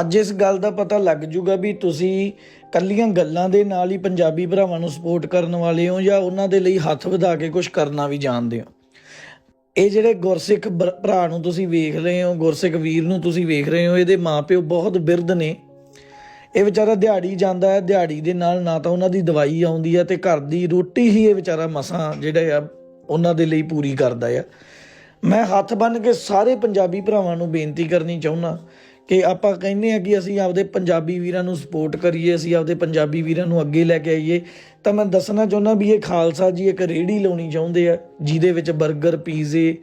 ਅੱਜ ਇਸ ਗੱਲ ਦਾ ਪਤਾ ਲੱਗ ਜੂਗਾ ਵੀ ਤੁਸੀਂ ਕੱਲੀਆਂ ਗੱਲਾਂ ਦੇ ਨਾਲ ਹੀ ਪੰਜਾਬੀ ਭਰਾਵਾਂ ਨੂੰ ਸਪੋਰਟ ਕਰਨ ਵਾਲੇ ਹੋ ਜਾਂ ਉਹਨਾਂ ਦੇ ਲਈ ਹੱਥ ਵਧਾ ਕੇ ਕੁਝ ਕਰਨਾ ਵੀ ਜਾਣਦੇ ਹੋ। ਇਹ ਜਿਹੜੇ ਗੁਰਸਿੱਖ ਬਰ- ਭਰਾ ਨੂੰ ਤੁਸੀਂ ਵੇਖ ਰਹੇ ਹੋ, ਗੁਰਸਿੱਖ ਵੀਰ ਨੂੰ ਤੁਸੀਂ ਵੇਖ ਰਹੇ ਹੋ, ਇਹਦੇ ਮਾਪਿਓ ਬਹੁਤ ਬਿਰਧ ਨੇ। ਇਹ ਵਿਚਾਰਾ ਦਿਹਾੜੀ ਜਾਂਦਾ ਹੈ, ਦਿਹਾੜੀ ਦੇ ਨਾਲ ਨਾ ਤਾਂ ਉਹਨਾਂ ਦੀ ਦਵਾਈ ਆਉਂਦੀ ਹੈ ਤੇ ਘਰ ਦੀ ਰੋਟੀ ਹੀ ਇਹ ਵਿਚਾਰਾ ਮਸਾਂ ਜਿਹੜਾ ਆ, ਉਹਨਾਂ ਦੇ ਲਈ ਪੂਰੀ ਕਰਦਾ ਆ। ਮੈਂ ਹੱਥ ਬੰਨ ਕੇ ਸਾਰੇ ਪੰਜਾਬੀ ਭਰਾਵਾਂ ਨੂੰ ਬੇਨਤੀ ਕਰਨੀ ਚਾਹੁੰਦਾ ਕਿ ਆਪਾਂ ਕਹਿੰਦੇ ਆ ਕਿ ਅਸੀਂ ਆਪਦੇ ਪੰਜਾਬੀ ਵੀਰਾਂ ਨੂੰ ਸਪੋਰਟ ਕਰੀਏ, ਅਸੀਂ ਆਪਦੇ ਪੰਜਾਬੀ ਵੀਰਾਂ ਨੂੰ ਅੱਗੇ ਲੈ ਕੇ ਆਈਏ। ਤਾਂ ਮੈਂ ਦੱਸਣਾ ਚਾਹੁੰਦਾ ਵੀ ਇਹ ਖਾਲਸਾ ਜੀ ਇੱਕ ਰੇੜੀ ਲਾਉਣੀ ਚਾਹੁੰਦੇ ਆ, ਜਿਹਦੇ ਵਿੱਚ 버ਗਰ ਪੀਜ਼ੇ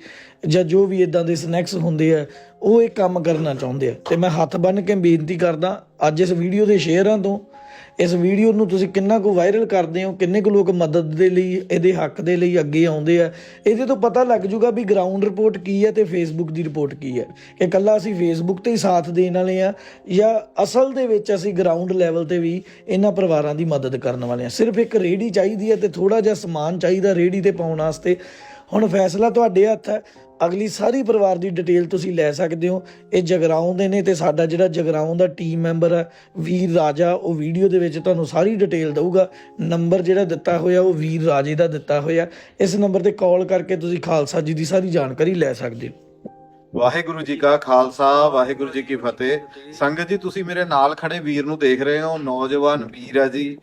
ਜਾਂ ਜੋ ਵੀ ਇਦਾਂ ਦੇ ਸਨੈਕਸ ਹੁੰਦੇ ਆ, ਉਹ ਇਹ ਕੰਮ ਕਰਨਾ ਚਾਹੁੰਦੇ ਆ। ਤੇ ਮੈਂ ਹੱਥ ਬੰਨ ਕੇ ਬੇਨਤੀ ਕਰਦਾ, ਅੱਜ ਇਸ ਵੀਡੀਓ ਦੇ ਸ਼ੇਅਰਾਂ ਤੋਂ ਇਸ ਵੀਡੀਓ ਨੂੰ ਤੁਸੀਂ ਕਿੰਨਾ ਕੁ ਵਾਇਰਲ ਕਰਦੇ ਹੋ, ਕਿੰਨੇ ਕੁ ਲੋਕ ਮਦਦ ਦੇ ਲਈ, ਇਹਦੇ ਹੱਕ ਦੇ ਲਈ ਅੱਗੇ ਆਉਂਦੇ ਆ, ਇਹਦੇ ਤੋਂ ਪਤਾ ਲੱਗ ਜੂਗਾ ਵੀ ਗਰਾਊਂਡ ਰਿਪੋਰਟ ਕੀ ਹੈ ਤੇ ਫੇਸਬੁੱਕ ਦੀ ਰਿਪੋਰਟ ਕੀ ਹੈ। ਕਿ ਕੱਲਾ ਅਸੀਂ ਫੇਸਬੁੱਕ ਤੇ ਹੀ ਸਾਥ ਦੇਣ ਵਾਲੇ ਆ, ਜਾਂ ਅਸਲ ਦੇ ਵਿੱਚ ਅਸੀਂ ਗਰਾਊਂਡ ਲੈਵਲ ਤੇ ਵੀ ਇਹਨਾਂ ਪਰਿਵਾਰਾਂ ਦੀ ਮਦਦ ਕਰਨ ਵਾਲੇ ਆ। ਸਿਰਫ ਇੱਕ ਰੇੜੀ ਚਾਹੀਦੀ ਹੈ ਤੇ ਥੋੜਾ ਜਿਹਾ ਸਮਾਨ ਚਾਹੀਦਾ ਰੇੜੀ ਤੇ ਪਾਉਣ ਵਾਸਤੇ। ਹੁਣ ਫੈਸਲਾ ਤੁਹਾਡੇ ਹੱਥ ਹੈ ਅਗਲੀ ਸਾਰੀ ਪਰਿਵਾਰ ਦੀ ਡਿਟੇਲ ਤੁਸੀਂ ਲੈ ਸਕਦੇ ਹੋ। ਇਹ ਜਗਰਾਉਂ ਦੇ ਨੇ ਤੇ ਸਾਡਾ ਜਿਹੜਾ ਜਗਰਾਉਂ ਦਾ ਟੀਮ ਮੈਂਬਰ ਹੈ ਵੀਰ ਰਾਜਾ, ਉਹ ਵੀਡੀਓ ਦੇ ਵਿੱਚ ਤੁਹਾਨੂੰ ਸਾਰੀ ਡਿਟੇਲ ਦਊਗਾ। ਨੰਬਰ ਜਿਹੜਾ ਦਿੱਤਾ ਹੋਇਆ, ਉਹ ਵੀਰ ਰਾਜੇ ਦਾ ਦਿੱਤਾ ਹੋਇਆ। ਇਸ ਨੰਬਰ ਤੇ ਕਾਲ ਕਰਕੇ ਤੁਸੀਂ ਖਾਲਸਾ ਜੀ ਦੀ ਸਾਰੀ ਜਾਣਕਾਰੀ ਲੈ ਸਕਦੇ ਹੋ। ਵਾਹਿਗੁਰੂ ਜੀ ਕਾ ਖਾਲਸਾ, ਵਾਹਿਗੁਰੂ ਜੀ ਕੀ ਫਤਿਹ। ਸੰਗਤ ਜੀ, ਤੁਸੀਂ ਮੇਰੇ ਨਾਲ ਖੜੇ ਵੀਰ ਨੂੰ ਦੇਖ ਰਹੇ ਹੋ। ਨੌਜਵਾਨ ਵੀਰ ਆ ਜੀ।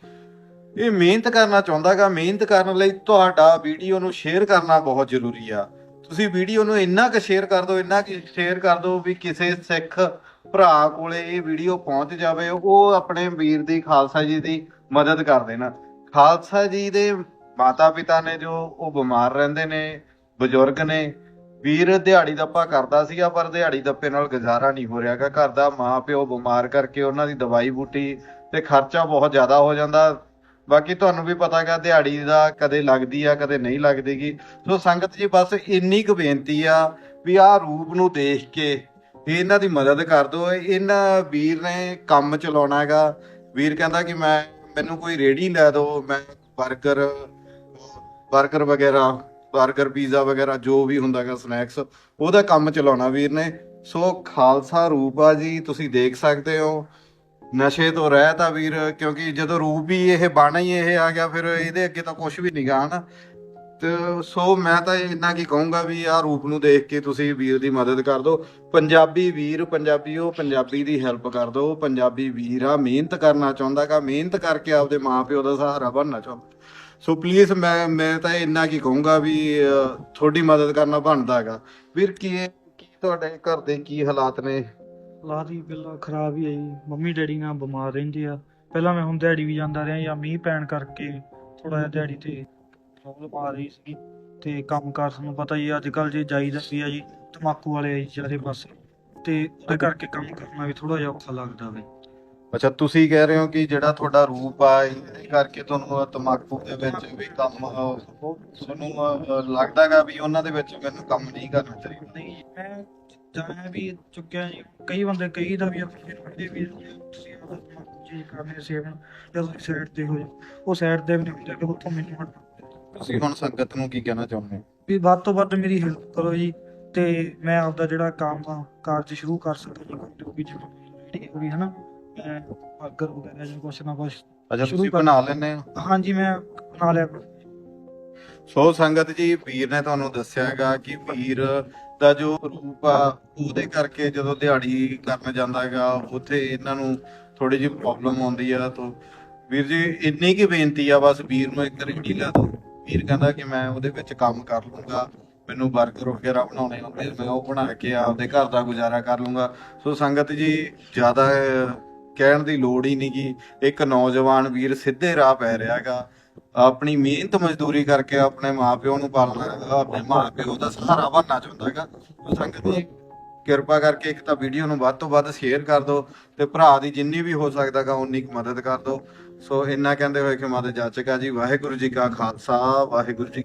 ਇਹ ਮਿਹਨਤ ਕਰਨਾ ਚਾਹੁੰਦਾਗਾ ਮਿਹਨਤ ਕਰਨ ਲਈ ਤੁਹਾਡਾ ਵੀਡੀਓ ਨੂੰ ਸ਼ੇਅਰ ਕਰਨਾ ਬਹੁਤ ਜ਼ਰੂਰੀ ਆ। ਤੁਸੀਂ ਵੀਡੀਓ ਨੂੰ ਇੰਨਾ ਕੁ ਸ਼ੇਅਰ ਕਰ ਦਿਓ, ਇੰਨਾ ਕੁ ਸ਼ੇਅਰ ਕਰ ਦਿਓ ਵੀ ਕਿਸੇ ਸਿੱਖ ਭਰਾ ਕੋਲੇ ਇਹ ਵੀਡੀਓ ਪਹੁੰਚ ਜਾਵੇ, ਉਹ ਆਪਣੇ ਵੀਰ ਦੀ ਖਾਲਸਾ ਜੀ ਦੀ ਮਦਦ ਕਰ ਦੇਣ। ਖਾਲਸਾ ਜੀ ਦੇ ਮਾਤਾ ਪਿਤਾ ਨੇ ਜੋ ਉਹ ਬਿਮਾਰ ਰਹਿੰਦੇ ਨੇ, ਬਜ਼ੁਰਗ ਨੇ, ਵੀਰ ਦਿਹਾੜੀ ਦੱਪਾ ਕਰਦਾ ਸੀਗਾ, ਪਰ ਦਿਹਾੜੀ ਦੱਪੇ ਨਾਲ ਗੁਜ਼ਾਰਾ ਨਹੀਂ ਹੋ ਰਿਹਾਗਾ ਘਰ ਦਾ ਮਾਂ ਪਿਓ ਬਿਮਾਰ ਕਰਕੇ ਉਹਨਾਂ ਦੀ ਦਵਾਈ ਬੂਟੀ ਤੇ ਖਰਚਾ ਬਹੁਤ ਜ਼ਿਆਦਾ ਹੋ ਜਾਂਦਾ। ਬਾਕੀ ਤੁਹਾਨੂੰ ਵੀ ਪਤਾ ਹੈਗਾ, ਦਿਹਾੜੀ ਦਾ ਕਦੇ ਲੱਗਦੀ ਆ, ਕਦੇ ਨਹੀਂ ਲੱਗਦੀਗੀ। ਸੋ ਸੰਗਤ ਜੀ, ਬਸ ਇੰਨੀ ਕੁ ਬੇਨਤੀ ਆ ਵੀ ਆਹ ਰੂਪ ਨੂੰ ਦੇਖ ਕੇ ਇਹਨਾਂ ਦੀ ਮਦਦ ਕਰ ਦਿਓ। ਇਹਨਾਂ ਵੀਰ ਨੇ ਕੰਮ ਚਲਾਉਣਾ ਹੈਗਾ। ਵੀਰ ਕਹਿੰਦਾ ਕਿ ਮੈਂ, ਮੈਨੂੰ ਕੋਈ ਰੇੜੀ ਲੈ ਦਿਓ, ਮੈਂ 버ਗਰ 버ਗਰ ਵਗੈਰਾ 버ਗਰ ਪੀਜ਼ਾ ਵਗੈਰਾ, ਜੋ ਵੀ ਹੁੰਦਾਗਾ ਸਨੈਕਸ, ਉਹਦਾ ਕੰਮ ਚਲਾਉਣਾ ਵੀਰ ਨੇ। ਸੋ ਖਾਲਸਾ ਰੂਪ ਆ ਜੀ, ਤੁਸੀਂ ਦੇਖ ਸਕਦੇ ਹੋ। ਨਸ਼ੇ ਤੋਂ ਰਹਿਤ ਆ ਵੀਰ, ਕਿਉਂਕਿ ਜਦੋਂ ਰੂਪ ਵੀ ਇਹ ਬਾਣਾ ਹੀ ਇਹ ਆ ਗਿਆ, ਫਿਰ ਇਹਦੇ ਅੱਗੇ ਤਾਂ ਕੁਝ ਵੀ ਨਹੀਂਗਾ ਹਨਾ? ਤੇ ਸੋ ਮੈਂ ਤਾਂ ਇੰਨਾ ਕੀ ਕਹੂੰਗਾ ਵੀ ਆਹ ਰੂਪ ਨੂੰ ਦੇਖ ਕੇ ਤੁਸੀਂ ਵੀਰ ਦੀ ਮਦਦ ਕਰ ਦਿਓ। ਪੰਜਾਬੀ ਵੀਰ ਪੰਜਾਬੀ ਉਹ ਪੰਜਾਬੀ ਦੀ ਹੈਲਪ ਕਰ ਦਿਓ। ਪੰਜਾਬੀ ਵੀਰ ਆ, ਮਿਹਨਤ ਕਰਨਾ ਚਾਹੁੰਦਾਗਾ ਮਿਹਨਤ ਕਰਕੇ ਆਪਦੇ ਮਾਪਿਓ ਦਾ ਸਹਾਰਾ ਬਣਨਾ ਚਾਹੁੰਦਾ। ਸੋ ਪਲੀਜ਼ ਮੈਂ ਮੈਂ ਤਾਂ ਇੰਨਾ ਕੀ ਕਹੂੰਗਾ ਵੀ ਤੁਹਾਡੀ ਮਦਦ ਕਰਨਾ ਬਣਦਾ ਹੈਗਾ ਵੀਰ ਕੀ ਤੁਹਾਡੇ ਘਰ ਦੇ ਕੀ ਹਾਲਾਤ ਨੇ? ਹਾਲਾਤ ਹੀ ਪਹਿਲਾਂ ਖਰਾਬ ਹੀ ਆ ਜੀ ਮੰਮੀ ਡੈਡੀ ਨਾਲ ਬਿਮਾਰ ਰਹਿੰਦੇ ਆ। ਪਹਿਲਾਂ ਮੈਂ ਹੁਣ ਦਿਹਾੜੀ ਵੀ ਜਾਂਦਾ ਰਿਹਾ ਜਾਂ ਮੀਂਹ ਪੈਣ ਕਰਕੇ ਥੋੜਾ ਜਿਹਾ ਦਿਹਾੜੀ ਤੇ ਪ੍ਰੋਬਲਮ ਆ ਰਹੀ ਸੀ ਤੇ ਕੰਮਕਾਰ ਤੁਹਾਨੂੰ ਪਤਾ ਹੀ ਅੱਜ ਕੱਲ ਜੇ ਜਾਈਦਾ ਵੀ ਆ ਜੀ ਤਮਾਕੂ ਵਾਲੇ ਆ ਜੀ ਚਾਰੇ ਪਾਸੇ। ਤੇ ਉਹਦੇ ਕਰਕੇ ਕੰਮ ਕਰਨਾ ਵੀ ਥੋੜਾ ਜਿਹਾ ਔਖਾ ਲੱਗਦਾ ਵੇ। ਅੱਛਾ ਤੁਸੀਂ ਕਹਿ ਰਹੇ ਹੋ ਕਿ ਜਿਹੜਾ ਤੁਹਾਡਾ ਰੂਪ ਆ ਇਹਦੇ ਕਰਕੇ ਤੁਹਾਨੂੰ ਤਮਾਕੂ ਦੇ ਵਿੱਚ ਵੀ ਕੰਮ ਤੁਹਾਨੂੰ ਲੱਗਦਾਗਾ ਵੀ ਉਹਨਾਂ ਦੇ ਵਿੱਚ ਮੈਨੂੰ ਕੰਮ ਨਹੀਂ ਕਰਨਾ ਚਾਹੀਦਾ। ਨਹੀਂ ਮੈਂ ਜਾਣਿਆ ਵੀ ਚੁੱਕਿਆ ਜੀ। ਕਈ ਬੰਦੇ ਕਈ ਦਾ ਵੀ ਆਪਣੇ ਵੱਡੇ ਵੀ ਤੁਸੀਂ ਤਮਾਕੂ ਚੀਜ਼ ਕਰਨੇ ਸੇਵਨ ਜਾਂ ਤੁਸੀਂ ਸਾਈਡ ਤੇ ਹੋ ਜਾਓ। ਉਹ ਸਾਈਡ ਤੇ ਵੀ ਨਹੀਂ ਹੁੰਦੇ ਕਿ ਉੱਥੋਂ ਮੈਨੂੰ ਹਟ ਤੁਸੀਂ ਹੁਣ ਸੰਗਤ ਨੂੰ ਕੀ ਕਹਿਣਾ ਚਾਹੁੰਦੇ ਹੋ? ਵੀ ਵੱਧ ਤੋਂ ਵੱਧ ਮੇਰੀ ਹੈਲਪ ਕਰੋ ਜੀ ਤੇ ਮੈਂ ਆਪਦਾ ਜਿਹੜਾ ਕੰਮ ਆ ਕਾਰਜ ਸ਼ੁਰੂ ਕਰ ਸਕਾਂ ਜੀ ਕੋਈ ਵੀ ਜਿਹੜੀ ਹੋਈ ਹਨਾ? ਮੈਂ 버ਗਰ ਵਗੈਰਾ ਜਾਂ ਕੁਛ ਨਾ ਕੁਛ ਅੱਛਾ ਸ਼ੁਰੂ ਤੁਸੀਂ ਕਰ- ਬਣਾ ਲੈਂਦੇ ਹੋ? ਹਾਂਜੀ ਮੈਂ ਬਣਾ ਲਿਆ। ਸੋ ਸੰਗਤ ਜੀ ਵੀਰ ਨੇ ਤੁਹਾਨੂੰ ਦੱਸਿਆ ਹੈਗਾ ਕਿ ਵੀਰ ਦਾ ਜੋ ਰੂਪ ਆ, ਉਹਦੇ ਕਰਕੇ ਜਦੋਂ ਦਿਹਾੜੀ ਕਰਨ ਜਾਂਦਾ ਹੈਗਾ, ਉੱਥੇ ਇਹਨਾਂ ਨੂੰ ਥੋੜੀ ਜਿਹੀ ਪ੍ਰੋਬਲਮ ਆਉਂਦੀ ਆ। ਤਾਂ ਵੀਰ ਜੀ, ਇੰਨੀ ਕੀ ਬੇਨਤੀ ਆ, ਬਸ ਵੀਰ ਨੂੰ ਇੱਕ ਰੇੜੀ ਲਾ ਦਿਓ। ਵੀਰ ਕਹਿੰਦਾ ਕਿ ਮੈਂ ਉਹਦੇ ਵਿੱਚ ਕੰਮ ਕਰ ਲੂੰਗਾ, ਮੈਨੂੰ 버ਗਰ ਵਗੈਰਾ ਬਣਾਉਣੇ ਹੁੰਦੇ, ਮੈਂ ਉਹ ਬਣਾ ਕੇ ਆਪਦੇ ਘਰ ਦਾ ਗੁਜ਼ਾਰਾ ਕਰ ਲੂੰਗਾ। ਸੋ ਸੰਗਤ ਜੀ, ਜ਼ਿਆਦਾ ਕਹਿਣ ਦੀ ਲੋੜ ਹੀ ਨਹੀਂ ਗੀ ਇੱਕ ਨੌਜਵਾਨ ਵੀਰ ਸਿੱਧੇ ਰਾਹ ਪੈ ਰਿਹਾ ਹੈਗਾ। ਆਪਣੀ ਮਿਹਨਤ ਮਜ਼ਦੂਰੀ ਕਰਕੇ ਆਪਣੇ ਮਾਪਿਓ ਨੂੰ ਪਾਲਣਾ ਆਪਣੇ ਮਾਪਿਓ ਦਾ ਸਹਾਰਾ ਬਣਨਾ ਚਾਹੁੰਦਾ ਹੈਗਾ। ਸੰਗਤ ਜੀ ਕਿਰਪਾ ਕਰਕੇ ਇੱਕ ਤਾਂ ਵੀਡੀਓ ਨੂੰ ਵੱਧ ਤੋਂ ਵੱਧ ਸ਼ੇਅਰ ਕਰ ਦਿਓ ਤੇ ਭਰਾ ਦੀ ਜਿੰਨੀ ਵੀ ਹੋ ਸਕਦਾਗਾ ਉਨੀ ਕੁ ਮਦਦ ਕਰ ਦਿਓ। ਸੋ ਇੰਨਾ ਕਹਿੰਦੇ ਹੋਏ ਕਿ ਮਾਤਾ ਜਾਚਕਾ ਜੀ, ਵਾਹਿਗੁਰੂ ਜੀ ਕਾ ਖਾਲਸਾ, ਵਾਹਿਗੁਰੂ ਜੀ